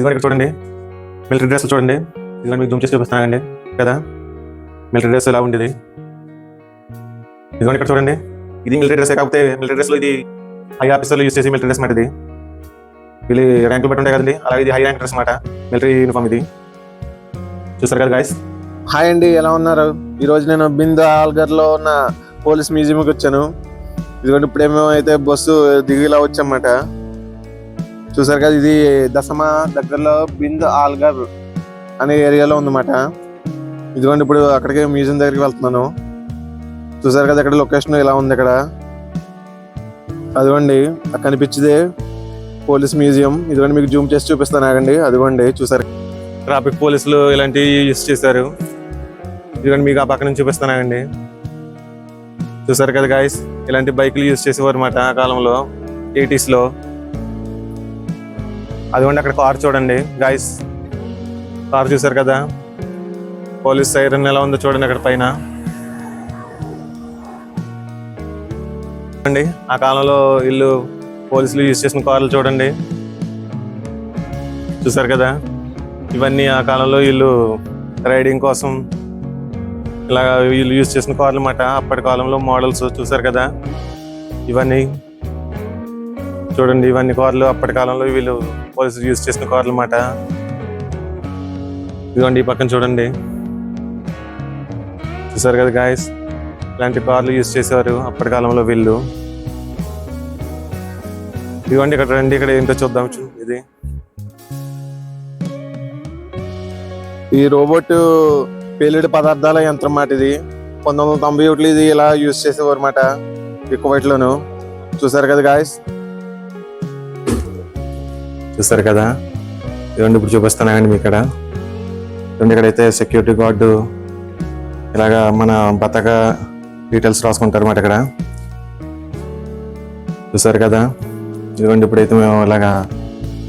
ఇదిగో ఇక్కడ చూడండి? మిలిటరీ డ్రెస్ చూడండి. ఇదిగోండి మీకు జూమ్ చేసి చూపిస్తానండి కదా? మిలిటరీ డ్రెస్ ఎలా ఉండేది? ఇదిగోండి ఇక్కడ చూడండి. ఇది మిలిటరీ డ్రెస్ కాకపోతే మిలిటరీ డ్రెస్లో ఇది హై ఆఫీసర్లు యూస్ చేసి మిలిటరీ డ్రెస్ మాట ఇది. వీళ్ళు ర్యాంకులు బట్టి ఉంటాయి కదండి. అలాగే ఇది హై ర్యాంక్ డ్రెస్ మాట. మిలిటరీ యూనిఫామ్ ఇది. చూసారు కదా గాయస్ హాయ్ అండి ఎలా ఉన్నారు? ఈరోజు నేను బిందు ఆల్గర్లో ఉన్న పోలీస్ మ్యూజియంకి వచ్చాను. ఇదిగోండి ఇప్పుడేమో అయితే బస్సు దిగిలా వచ్చామాట చూసారు కదా ఇది దశమ దగ్గరలో బింద్ ఆల్గర్ అనే ఏరియాలో ఉందన్నమాట. ఇదిగోండి ఇప్పుడు అక్కడికి మ్యూజియం దగ్గరికి వెళ్తున్నాను. చూసారు కదా ఇక్కడ లొకేషన్ ఇలా ఉంది ఇక్కడ అదిగోండి అక్కడ కనిపించేదే పోలీస్ మ్యూజియం. ఇదిగోండి మీకు జూమ్ చేసి చూపిస్తాను. ఆగండి అదిగోండి చూసారు. ట్రాఫిక్ పోలీసులు ఇలాంటివి యూస్ చేశారు. ఇదిగోండి మీకు ఆ పక్క నుంచి చూపిస్తున్నానండి చూసారు కదా గాయస్ ఇలాంటి బైకులు యూస్ చేసేవారు అన్నమాట ఆ కాలంలో 80s లో అదిగోండి అక్కడ కార్ చూడండి. గాయస్ కార్ చూసారు కదా? పోలీస్ సైరన్ ఎలా ఉందో చూడండి అక్కడ పైన. అండి ఆ కాలంలో ఇల్లు పోలీసులు యూస్ చేసిన కార్లు చూడండి. చూసారు కదా? ఇవన్నీ ఆ కాలంలో వీళ్ళు రైడింగ్ కోసం ఇలా వీళ్ళు యూజ్ చేసిన కార్లు అన్నమాట. అప్పటి కాలంలో మోడల్స్ చూసారు కదా? ఇవన్నీ. చూడండి ఇవన్నీ కార్లు అప్పటి కాలంలో వీళ్ళు పోలీసులు యూజ్ చేసిన కార్లు అన్నమాట ఇదిగోండి ఈ పక్కన చూడండి. చూసారు కదా గాయస్ ఇలాంటి కార్లు యూజ్ చేసేవారు అప్పటి కాలంలో వీళ్ళు. ఇదిగోండి ఇక్కడ రండి ఇక్కడ ఏంటో చూద్దాం ఇది. ఈ రోబోట్ పేలుడు పదార్థాల యంత్రం మాట ఇది. పంతొమ్మిది వందల తొంభై ఒకటి ఇది ఇలా యూజ్ చేసేవారు మాట ఎక్కువ వైట్లోను చూసారు కదా గాయస్ చూస్తారు కదా? ఇదిగోండి ఇప్పుడు చూపిస్తున్నానండి మీకు ఇక్కడ ఇదిగోండి ఇక్కడైతే సెక్యూరిటీ గార్డు ఇలాగా మన బతక డీటెయిల్స్ రాసుకుంటారు అన్నమాట ఇక్కడ. చూసారు కదా? ఇదిగోండి ఇప్పుడైతే మేము ఇలాగా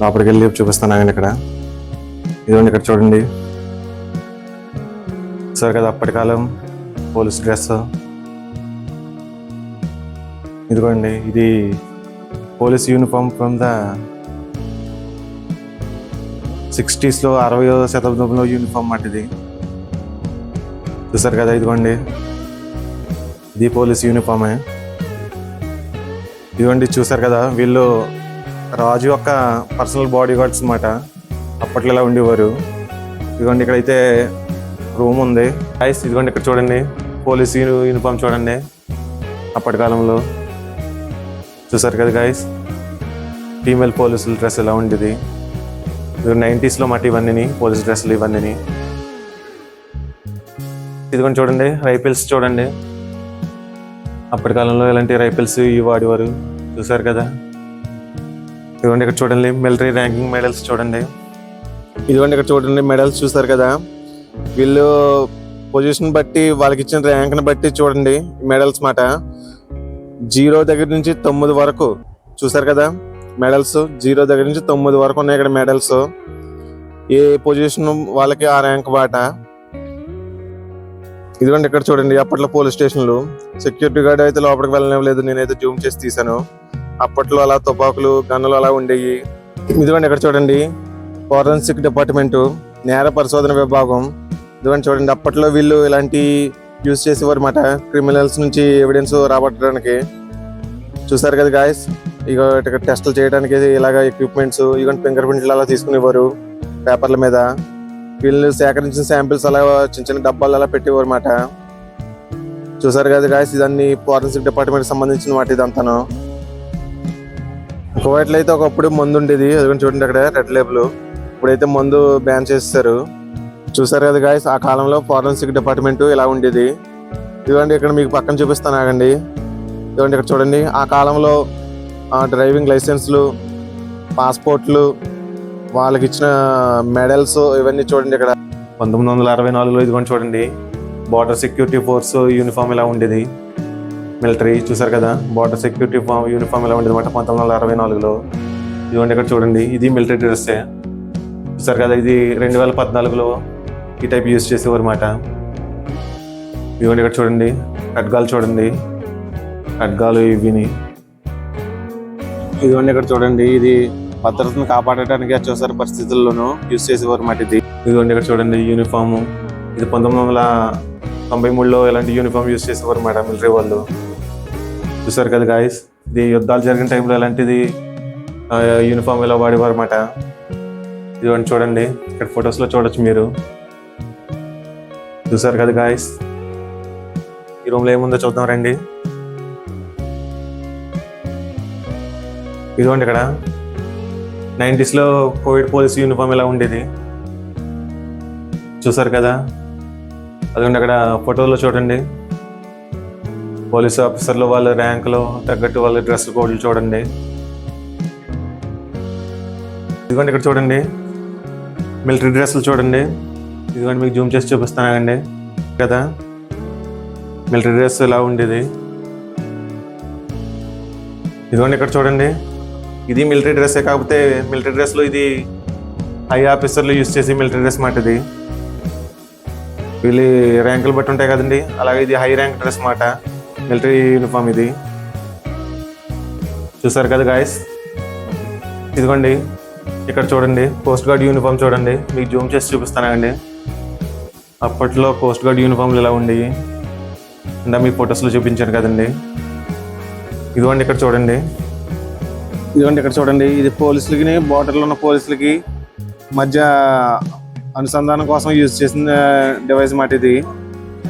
లోపలికి వెళ్ళి చూపిస్తున్నానండి ఇక్కడ. ఇదిగోండి ఇక్కడ చూడండి. చూసారు కదా అప్పటి కాలం పోలీస్ డ్రెస్. ఇదిగోండి ఇది పోలీస్ యూనిఫామ్ ఫ్రమ్ ద సిక్స్టీస్లో అరవయో శతాబ్దంలో యూనిఫామ్ మాట ఇది. చూసారు కదా ఇదిగోండి. ఇది పోలీస్ యూనిఫామే ఇదిగోండి చూసారు కదా వీళ్ళు రాజు యొక్క పర్సనల్ బాడీ గార్డ్స్ అన్నమాట. అప్పట్లో ఇలా ఉండేవారు? ఇదిగోండి ఇక్కడైతే రూమ్ ఉంది. ఐస్ ఇదిగోండి ఇక్కడ చూడండి. పోలీస్ యూని- యూనిఫామ్ చూడండి. అప్పటి కాలంలో. చూసారు కదా గాయస్ ఫీమేల్ పోలీసుల డ్రెస్ ఎలా ఉండేది? నైంటీస్లో మాట ఇవన్నీ పోలీస్ డ్రెస్సులు ఇవన్నీ ఇదిగోండి చూడండి రైఫిల్స్ చూడండి. అప్పటి కాలంలో ఇలాంటి రైఫిల్స్ ఇవి వాడేవారు చూసారు కదా. ఇదిగోండి ఇక్కడ చూడండి మిలిటరీ ర్యాంకింగ్ మెడల్స్ చూడండి. ఇదిగోండి ఇక్కడ చూడండి మెడల్స్ చూసారు కదా. వీళ్ళు పొజిషన్ బట్టి వాళ్ళకి ఇచ్చిన ర్యాంక్ని బట్టి చూడండి మెడల్స్ మాట. జీరో దగ్గర నుంచి తొమ్మిది వరకు చూసారు కదా. మెడల్స్ జీరో దగ్గర నుంచి తొమ్మిది వరకు ఉన్నాయి ఇక్కడ మెడల్స్ ఏ పొజిషన్ వాళ్ళకి ఆ ర్యాంక్ బాట? ఇదిగోండి ఇక్కడ చూడండి అప్పట్లో పోలీస్ స్టేషన్లు సెక్యూరిటీ గార్డ్ అయితే లోపలికి వెళ్ళనివ్వలేదు నేనైతే జూమ్ చేసి తీశాను. అప్పట్లో అలా తుపాకులు గన్నులు అలా ఉండేవి. ఇదిగోండి ఇక్కడ చూడండి ఫోరెన్సిక్ డిపార్ట్మెంట్ నేర పరిశోధన విభాగం. ఇదిగోండి చూడండి అప్పట్లో వీళ్ళు ఇలాంటి యూజ్ చేసేవారు మాట క్రిమినల్స్ నుంచి ఎవిడెన్స్ రాబట్టడానికి. చూసారు కదా గాయస్ ఇక టెస్టులు చేయడానికి ఇలాగ ఎక్విప్మెంట్స్ ఇక ఫింగర్ ప్రింట్లు అలా తీసుకునేవారు పేపర్ల మీద. వీళ్ళు సేకరించిన శాంపిల్స్ అలా చిన్న చిన్న డబ్బాలు అలా పెట్టేవారు అన్నమాట. చూసారు కదా గాయస్ ఇదన్నీ ఫారెన్సిక్ డిపార్ట్మెంట్ సంబంధించిన మాట ఇదంతాను. కువైట్లో అయితే ఒకప్పుడు మందు ఉండేది అది చూడండి అక్కడ రెడ్ లేబుల్ ఇప్పుడైతే మందు బ్యాన్ చేస్తారు చూసారు కదా గాయస్ ఆ కాలంలో ఫారెన్సిక్ డిపార్ట్మెంట్ ఇలా ఉండేది. ఇదిగోండి ఇక్కడ మీకు పక్కన చూపిస్తాను ఆగండి. ఇదిగోండి ఇక్కడ చూడండి ఆ కాలంలో డ్రైవింగ్ లైసెన్స్లు పాస్పోర్ట్లు వాళ్ళకి ఇచ్చిన మెడల్స్ ఇవన్నీ చూడండి ఇక్కడ. పంతొమ్మిది వందల అరవై నాలుగులో ఇదిగోండి చూడండి. బార్డర్ సెక్యూరిటీ ఫోర్స్ యూనిఫామ్ ఇలా ఉండేది? మిలిటరీ చూసారు కదా? బార్డర్ సెక్యూరిటీ యూనిఫామ్ ఇలా ఉండేది అనమాట పంతొమ్మిది వందల అరవై నాలుగులో. ఇదిగోండి ఇక్కడ చూడండి. ఇది మిలిటరీ డ్రెస్సే చూసారు కదా? ఇది రెండు వేల పద్నాలుగులో ఈ టైప్ యూజ్ చేసేవారు అనమాట ఇదిగోండి ఇక్కడ చూడండి. ఖడ్గాలు చూడండి. ఖడ్గాలు ఇవిని ఇదిగోండి ఇక్కడ చూడండి ఇది భద్రతను కాపాడటానికి అత్యవసర పరిస్థితుల్లోనూ. యూజ్ చేసేవారు మాట ఇది ఇదిగోండి ఇక్కడ చూడండి యూనిఫామ్ ఇది పంతొమ్మిది వందల తొంభై మూడులో ఇలాంటి యూనిఫామ్ యూస్ చేసేవారు మేడం మిలిటరీ వాళ్ళు. చూసారు కదా గాయస్ ఇది యుద్ధాలు జరిగిన టైంలో ఇలాంటిది యూనిఫామ్ ఇలా వాడేవారు అన్నమాట ఇదిగోండి చూడండి ఇక్కడ ఫొటోస్లో చూడొచ్చు మీరు. చూసారు కదా గాయస్ ఈ రూమ్లో ఏముందో చూద్దాం రండి. ఇదిగోండి ఇక్కడ. నైంటీస్లో కోవిడ్ పోలీస్ యూనిఫామ్ ఇలా ఉండేది? చూసారు కదా? అదిగోండి అక్కడ ఫోటోలో చూడండి. పోలీసు ఆఫీసర్లు వాళ్ళ ర్యాంకులో తగ్గట్టు వాళ్ళ డ్రెస్ కోడ్లు చూడండి. ఇదిగోండి ఇక్కడ చూడండి. మిలిటరీ డ్రెస్సులు చూడండి. ఇదిగోండి మీకు జూమ్ చేసి చూపిస్తానండి కదా? మిలిటరీ డ్రెస్ ఇలా ఉండేది? ఇదిగోండి ఇక్కడ చూడండి. ఇది మిలిటరీ డ్రెస్సే కాకపోతే మిలిటరీ డ్రెస్లో ఇది హై ఆఫీసర్లు యూజ్ చేసే మిలిటరీ డ్రెస్ మాట ఇది. వీళ్ళు ర్యాంకులు బట్టి ఉంటాయి కదండి. అలాగే ఇది హై ర్యాంక్ డ్రెస్ మాట. మిలిటరీ యూనిఫామ్ ఇది. చూసారు కదా గాయస్ ఇదిగోండి. ఇక్కడ చూడండి. కోస్ట్ గార్డ్ యూనిఫామ్ చూడండి. మీకు జూమ్ చేసి చూపిస్తానండి అప్పట్లో కోస్ట్ గార్డ్ యూనిఫామ్లు ఇలా ఉండేవి. ఇందా మీ ఫొటోస్లో చూపించాను కదండి. ఇదిగోండి ఇక్కడ చూడండి. ఇదిగోండి ఇక్కడ చూడండి ఇది పోలీసులకి బోర్డర్లో ఉన్న పోలీసులకి మధ్య అనుసంధానం కోసం యూజ్ చేసిన డివైస్ మాట ఇది.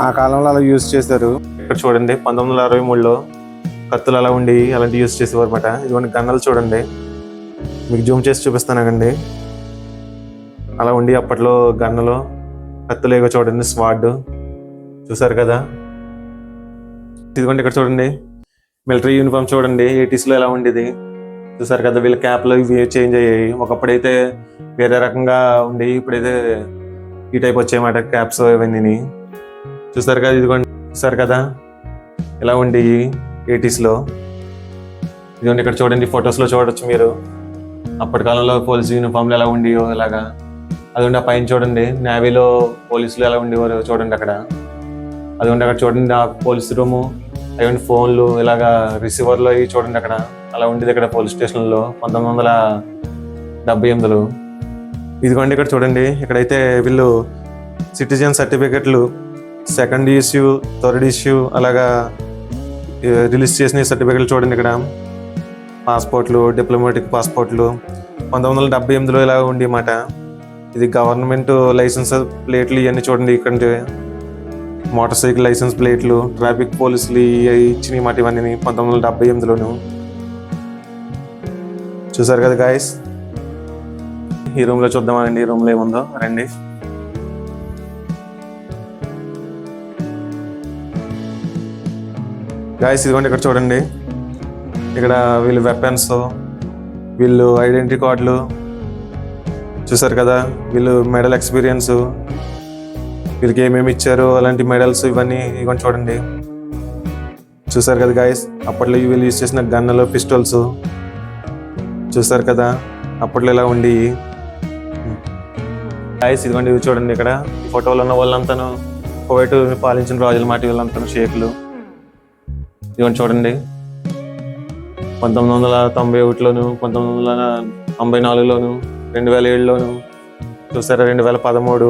ఆ కాలంలో అలా యూజ్ చేశారు. ఇక్కడ చూడండి పంతొమ్మిది వందల అరవై మూడులో కత్తులు అలా ఉండి అలాంటి యూస్ చేసేవారు అనమాట ఇదిగోండి గన్నలు చూడండి. మీకు జూమ్ చేసి చూపిస్తానండి అలా ఉండి అప్పట్లో గన్నలు కత్తులు ఏవో చూడండి స్వాడ్. చూసారు కదా? ఇదిగోండి ఇక్కడ చూడండి మిలిటరీ యూనిఫామ్ చూడండి 80s లో ఎలా ఉండేది? చూసారు కదా వీళ్ళ క్యాప్లు ఇవి చేంజ్ అయ్యాయి. ఒకప్పుడైతే వేరే రకంగా ఉండేవి ఇప్పుడైతే ఈ టైప్ వచ్చాయన్నమాట క్యాప్స్ ఇవన్నీ చూసారు కదా ఇదిగోండి చూసారు కదా ఎలా ఉండేవి ఎయిటీస్లో ఇదిగోండి ఇక్కడ చూడండి ఫొటోస్లో చూడొచ్చు మీరు. అప్పటి కాలంలో పోలీస్ యూనిఫామ్లు ఎలా ఉండేవో ఇలాగా. అదిగోండి ఆ పైన చూడండి నేవీలో పోలీసులు ఎలా ఉండేవారు చూడండి అక్కడ. అదిగోండి అక్కడ చూడండి ఆ పోలీస్ రూము అదిగోండి ఫోన్లు ఇలాగా రిసీవర్లు అవి చూడండి అక్కడ. అలా ఉండేది ఇక్కడ పోలీస్ స్టేషన్లో. పంతొమ్మిది వందల డెబ్బై ఎనిమిదిలో. ఇదిగోండి ఇక్కడ చూడండి ఇక్కడైతే వీళ్ళు సిటిజన్ సర్టిఫికెట్లు సెకండ్ ఇష్యూ థర్డ్ ఇష్యూ అలాగా రిలీజ్ చేసిన సర్టిఫికెట్లు చూడండి ఇక్కడ. పాస్పోర్ట్లు డిప్లొమాటిక్ పాస్పోర్ట్లు. పంతొమ్మిది వందల డెబ్బై ఎనిమిదిలో ఇలా ఉండి మాట ఇది గవర్నమెంట్ లైసెన్స్ ప్లేట్లు ఇవన్నీ చూడండి ఇక్కడ మోటార్ సైకిల్ లైసెన్స్ ప్లేట్లు ట్రాఫిక్ పోలీసులు ఇవి ఇచ్చినాయి మాట ఇవన్నీ పంతొమ్మిది వందల డెబ్బై ఎనిమిదిలోను. చూసారు కదా గాయస్ ఈ రూమ్లో చూద్దామండి ఈ రూమ్లో ఏముందో. రండి. గాయస్ ఇదిగోండి ఇక్కడ చూడండి. ఇక్కడ వీళ్ళు వెపన్స్ వీళ్ళు ఐడెంటిటీ కార్డులు చూసారు కదా? వీళ్ళు మెడల్ ఎక్స్పీరియన్స్ వీళ్ళకి ఏమేమి ఇచ్చారు? అలాంటి మెడల్స్ ఇవన్నీ ఇవన్నీ చూడండి. చూసారు కదా గాయస్ అప్పట్లో వీళ్ళు యూజ్ చేసిన గన్నులు పిస్టల్స్ చూసారు కదా అప్పట్లో ఇలా ఉండి? గాయస్ ఇదిగోండి ఇవి చూడండి ఇక్కడ. ఫోటోలో ఉన్న వాళ్ళంతాను కోవిడ్ పాలించిన రాజుల మాట వీళ్ళంతాను షేక్లు. ఇవన్నీ చూడండి. పంతొమ్మిది వందల తొంభై ఒకటిలోను పంతొమ్మిది వందల తొంభై నాలుగులోను రెండు వేల ఏడులోను చూసారా రెండు వేల పదమూడు.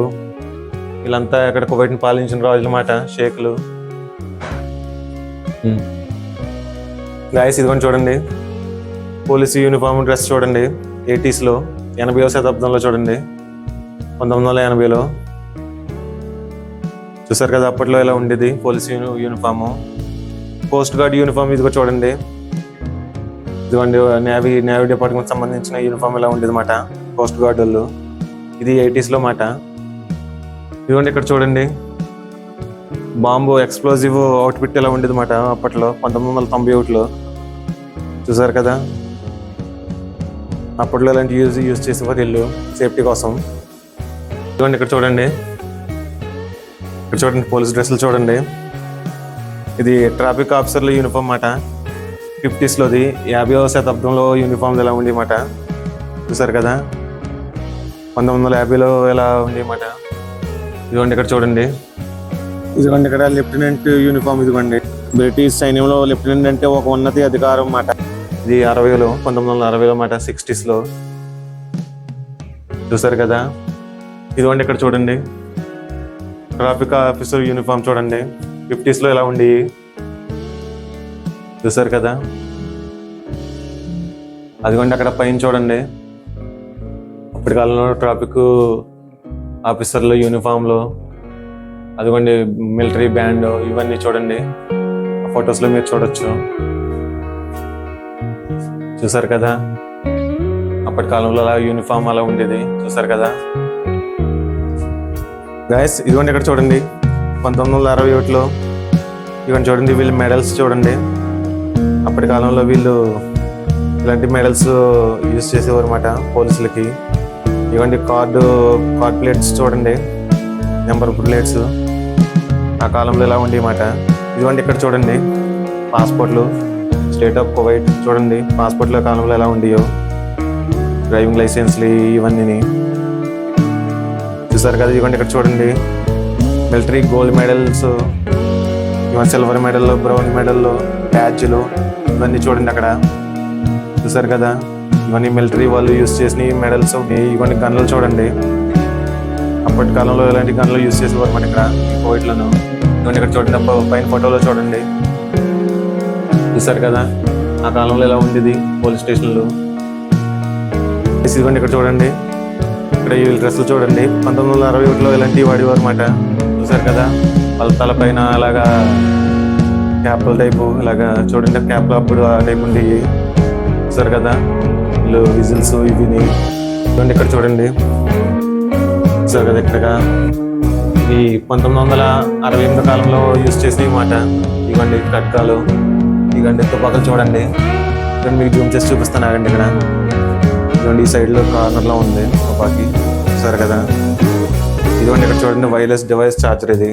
వీళ్ళంతా ఇక్కడ కువైట్ని పాలించిన రాజుల మాట షేక్లు. గాయస్ ఇదిగోండి చూడండి. పోలీసు యూనిఫామ్ డ్రెస్ చూడండి ఎయిటీస్లో ఎనభైవ శతాబ్దంలో చూడండి పంతొమ్మిది వందల ఎనభైలో. చూసారు కదా అప్పట్లో ఇలా ఉండేది police uni uniform? Coast guard uniform ఇదిగో చూడండి. ఇదిగోండి నేవీ నేవీ డిపార్ట్మెంట్ సంబంధించిన యూనిఫామ్ ఇలా ఉండేది మాట కోస్ట్ గార్డ్ వాళ్ళు ఇది ఎయిటీస్లో మాట ఇదిగోండి ఇక్కడ చూడండి. బాంబు ఎక్స్ప్లోజివ్ అవుట్ఫిట్ ఎలా ఉండేది మాట అప్పట్లో పంతొమ్మిది వందల తొంభై ఒకటిలో. చూసారు కదా? అప్పట్లో ఇలాంటి యూజ్ యూజ్ చేసేవారు ఇల్లు సేఫ్టీ కోసం. ఇదిగోండి ఇక్కడ చూడండి. ఇక్కడ చూడండి పోలీస్ డ్రెస్సులు చూడండి. ఇది ట్రాఫిక్ ఆఫీసర్ల యూనిఫామ్ మాట ఫిఫ్టీస్లోది యాభైవ శతాబ్దంలో యూనిఫామ్ ఎలా ఉండి మాట చూసారు కదా? పంతొమ్మిది వందల యాభైలో ఎలా ఉండి మాట ఇదిగోండి ఇక్కడ చూడండి. ఇదిగోండి ఇక్కడ లెఫ్టినెంట్ యూనిఫామ్ ఇదిగోండి. బ్రిటిష్ సైన్యంలో లెఫ్టినెంట్ అంటే ఒక ఉన్నతి అధికారం అన్నమాట ఇది అరవైలో పంతొమ్మిది వందల అరవైలో మాట సిక్స్టీస్లో చూసారు కదా? ఇదిగోండి ఇక్కడ చూడండి. ట్రాఫిక్ ఆఫీసర్ యూనిఫామ్ చూడండి. ఫిఫ్టీస్లో ఇలా ఉండి? చూసారు కదా? అదిగోండి అక్కడ పైన చూడండి. అప్పటి కాలంలో ట్రాఫిక్ ఆఫీసర్లు యూనిఫామ్లు అదిగోండి మిలిటరీ బ్యాండ్ ఇవన్నీ చూడండి. ఫొటోస్లో మీరు చూడొచ్చు. చూసారు కదా? అప్పటి కాలంలో అలా యూనిఫామ్ అలా ఉండేది. చూసారు కదా? గాయస్ ఇదిగోండి ఇక్కడ చూడండి. పంతొమ్మిది వందల అరవై ఒకటిలో ఇవన్నీ చూడండి వీళ్ళు మెడల్స్ చూడండి. అప్పటి కాలంలో వీళ్ళు ఇలాంటి మెడల్స్ యూజ్ చేసేవారు అనమాట పోలీసులకి. ఇవ్వండి కార్డు కార్డ్ ప్లేట్స్ చూడండి. నెంబర్ ప్లేట్స్ ఆ కాలంలో ఇలా ఉండేమాట ఇదిగోండి ఇక్కడ చూడండి పాస్పోర్ట్లు స్టేట్ ఆఫ్ కువైట్ చూడండి పాస్పోర్ట్ల కాలంలో ఎలా ఉండియో డ్రైవింగ్ లైసెన్స్లు ఇవన్నీ చూసారు కదా ఇవ్వండి ఇక్కడ చూడండి మిలిటరీ గోల్డ్ మెడల్స్ ఇవన్నీ సిల్వర్ మెడల్ బ్రౌన్ మెడల్ బ్యాచ్లు ఇవన్నీ చూడండి అక్కడ. చూసారు కదా ఇవన్నీ మిలిటరీ వాళ్ళు యూస్ చేసిన మెడల్స్ ఇవన్నీ గన్నులు చూడండి. అప్పటి కాలంలో ఇలాంటి గన్నులు యూస్ చేసేవారు మన ఇక్కడ కోవిడ్లను ఇవన్నీ ఇక్కడ చూడండి పైన ఫోటోలో చూడండి. చూసారు కదా? ఆ కాలంలో ఎలా ఉండేది పోలీస్ స్టేషన్లు? ఇదిగోండి ఇక్కడ చూడండి. ఇక్కడ ఈ డ్రెస్సులు చూడండి. పంతొమ్మిది వందల అరవై ఒకటిలో ఇలాంటివి వాడేవారు అనమాట చూసారు కదా? వాళ్ళ తలపైన అలాగా క్యాప్ల టైపు ఇలాగా చూడండి క్యాప్లు అప్పుడు ఆ టైపు ఉండేవి. చూసారు కదా? వీళ్ళు విజిల్స్ ఇవి చూడండి ఇక్కడ చూడండి. చూసారు కదా ఇక్కడ ఈ పంతొమ్మిది వందల అరవై ఎనిమిది కాలంలో యూజ్ చేసినవి మాట. ఇవ్వండి కట్కాలు. ఇవ్వండి తుపాకులు చూడండి. ఇక్కడ మీకు జూమ్ చేసి చూపిస్తాను ఆగండి ఇక్కడ. ఇదిగోండి ఈ సైడ్లో కార్నర్లో ఉంది తుపాకి సరే కదా? ఇదిగోండి ఇక్కడ చూడండి వైర్లెస్ డివైస్ చార్జర్ ఇది.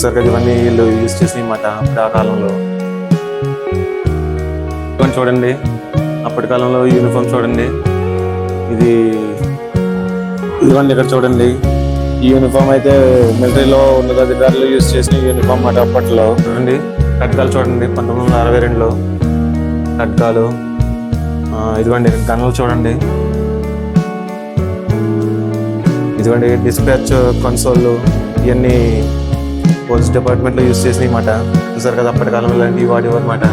సరే కదా ఇవన్నీ వీళ్ళు యూజ్ చేసిన మాట అప్పుడు ఆ కాలంలో. ఇదిగోండి చూడండి. అప్పటి కాలంలో యూనిఫామ్ చూడండి. ఇది ఇదిగోండి ఇక్కడ చూడండి. ఈ యూనిఫామ్ అయితే మిలిటరీలో ఉన్నతాధికారులు యూజ్ చేసిన యూనిఫామ్ మాట అప్పట్లో. చూడండి. ఖడ్గాలు చూడండి పంతొమ్మిది వందల అరవై రెండులో ఖడ్గాలు. ఇదిగోండి గన్నులు చూడండి. ఇదిగోండి డిస్పాచ్ కన్సోళ్ళు ఇవన్నీ పోలీస్ డిపార్ట్మెంట్లో యూజ్ చేసినాయి మాట చూసారు కదా అప్పటి కాలంలో ఇలాంటివి వాడేవారు మాట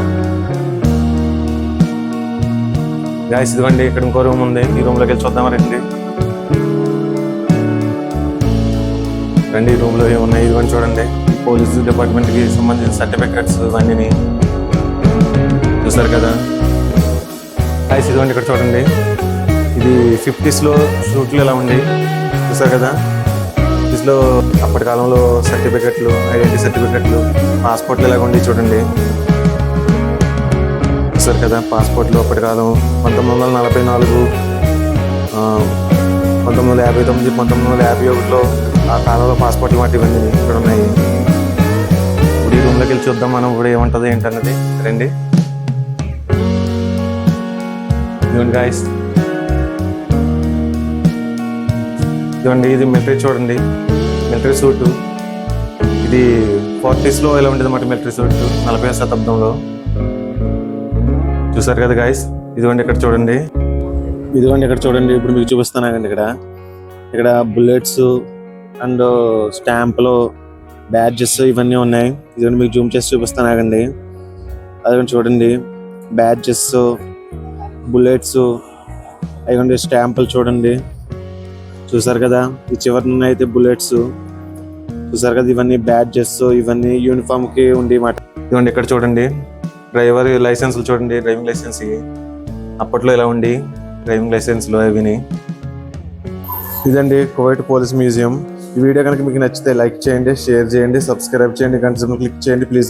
గాయస్ ఇదిగోండి ఇక్కడ ఇంకో రూమ్ ఉంది. ఈ రూమ్లోకి వెళ్ళి చూద్దామా రండి. రండి ఈ రూమ్లో ఏమున్నాయి? ఇదిగోండి చూడండి. పోలీస్ డిపార్ట్మెంట్కి సంబంధించిన సర్టిఫికెట్స్ ఇవన్నీ చూసారు కదా? ఐస్ ఇదిగోండి ఇక్కడ చూడండి. ఇది ఫిఫ్టీస్లో షూట్లు ఎలా ఉంది చూసారు కదా? ఫిఫ్టీస్లో అప్పటి కాలంలో సర్టిఫికెట్లు ఐడెంటిటీ సర్టిఫికెట్లు పాస్పోర్ట్లు ఎలాగ ఉండి చూడండి. చూసారు కదా? పాస్పోర్ట్లు అప్పటి కాలం పంతొమ్మిది వందల నలభై నాలుగు పంతొమ్మిది వందల యాభై తొమ్మిది పంతొమ్మిది వందల యాభై ఒకటిలో ఆ కాలంలో పాస్పోర్ట్లు వాటి ఇవన్నీ ఇక్కడ ఉన్నాయి. ఇప్పుడు ఈ రూమ్లోకి వెళ్ళి చూద్దాం మనం ఇప్పుడు ఏముంటుంది ఏంటన్నది. రండి. ఇదిగోండి గాయస్ ఇదిగోండి ఇది మిలిటరీ చూడండి. మిలిటరీ సూట్ ఇది ఫార్టీస్లో ఎలా ఉండేది అన్నమాట మిలిటరీ సూట్ నలభై శతాబ్దంలో. చూసారు కదా గాయస్ ఇదిగోండి ఇక్కడ చూడండి. ఇదిగోండి ఇక్కడ చూడండి. ఇప్పుడు మీకు చూపిస్తాను ఇక్కడ. ఇక్కడ బుల్లెట్స్ అండ్ స్టాంపులు బ్యాడ్జెస్ ఇవన్నీ ఉన్నాయి. ఇదిగోండి మీకు జూమ్ చేసి చూపిస్తాను చూపిస్తానండి అదిగోండి చూడండి. బ్యాడ్జెస్ బుల్లెట్స్ అదిగోండి స్టాంపులు చూడండి. చూసారు కదా ఈ చివరిన అయితే బుల్లెట్స్. చూసారు కదా ఇవన్నీ బ్యాడ్జెస్ ఇవన్నీ యూనిఫామ్కి ఉండి మాట. ఇదిగోండి ఇక్కడ చూడండి. డ్రైవర్ లైసెన్స్లు చూడండి డ్రైవింగ్ లైసెన్స్. అప్పట్లో ఇలా ఉండి డ్రైవింగ్ లైసెన్స్లు అవిని ఇదండి కువైట్ పోలీస్ మ్యూజియం. ఈ వీడియో కనుక మీకు నచ్చితే లైక్ చేయండి షేర్ చేయండి సబ్స్క్రైబ్ చేయండి గంట క్లిక్ చేయండి ప్లీజ్